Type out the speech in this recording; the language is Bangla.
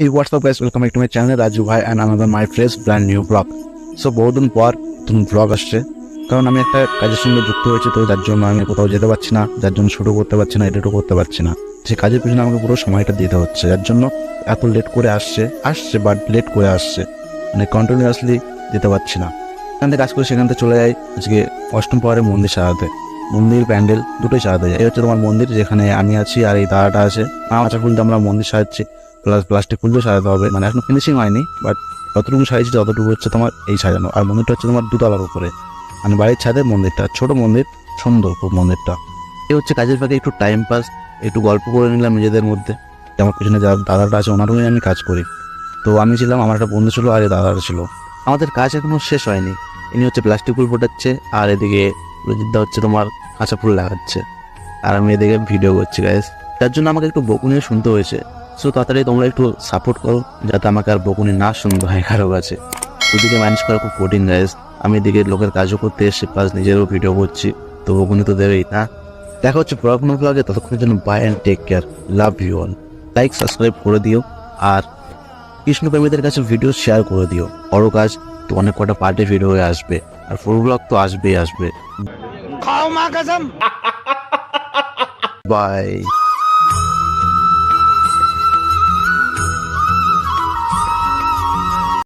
এই WhatsApp guys welcome back to my channel Raju ভাই and another my fresh brand new blog so বহুদিন পর নতুন ব্লগ আসছে। কারণ আমি একটা কাজের সঙ্গে যুক্ত হয়েছি, তো যার জন্য আমি কোথাও যেতে পারছি না, যার জন্য শুরু করতে পারছি না এডিটও করতে পারছি না। সেই কাজের পিছনে আমাকে পুরো সময়টা দিতে হচ্ছে। যার জন্য এত লেট করে আসছে আসছে বাট লেট করে আসছে। মানে কন্টিনিউয়াসলি দিতে পারছি না। এখান থেকে কাজ করে সেখান থেকে চলে যাই। আজকে অষ্টম পাওয়ারে মন্দির সাজাতে। মন্দির, প্যান্ডেল দুটোই সাজাতে যায় এই হচ্ছে তোমার মন্দির যেখানে আমি আছি আর এই দাদাটা আছে। আচা ফুল দিয়ে আমরা মন্দির সাজাচ্ছি। প্লাস প্লাস্টিক ফুল দিয়ে সাজাতে হবে। মানে এখন ফিনিশিং হয়নি বাট যতটুকু সাজিয়েছি ততটুকু হচ্ছে তোমার এই সাজানো। আর মন্দিরটা হচ্ছে তোমার দুতলার উপরে। মানে বাড়ির ছাদে মন্দিরটা, ছোট মন্দির, সুন্দর খুব মন্দিরটা। এ হচ্ছে কাজের ফাঁকে একটু টাইম পাস একটু গল্প করে নিলাম নিজেদের মধ্যে। আমার পিছনে যা দাদাটা আছে ওনার আমি কাজ করি। তো আমি ছিলাম, আমার একটা বন্ধু ছিল আর এই দাদাটা ছিল। আমাদের কাজ এখনও শেষ হয়নি। ইনি হচ্ছে প্লাস্টিক ফুল ফোটাচ্ছে, আর এদিকে রজিতদা হচ্ছে তোমার কাঁচা ফুল লাগাচ্ছে। আর আমি এদিকে ভিডিও করছি গাইস তার জন্য আমাকে একটু বকুনিও শুনতে হয়েছে। সো তাড়াতাড়ি তোমরা একটু সাপোর্ট করো যাতে আমাকে আর বকুনি না শুনতে হয় কারও কাছে। ওদিকে ম্যানেজ করা খুব কঠিন গাইজ আমি এদিকে লোকের কাজও করতে এসে প্লাস নিজেরও ভিডিও করছি। তো বকুনি তো দেবেই না? দেখা হচ্ছে প্রবলেম লাগে ততক্ষণের জন্য bye and take care love you all like subscribe করে দিও। আর কৃষ্ণপ্রেমীদের কাছে ভিডিও শেয়ার করে দিও। বড় কাজ তো অনেক কটা পার্টি ভিডিও হয়ে আসবে। আর ফুল ব্লগ তো আসবেই আসবে। খাও মা বাই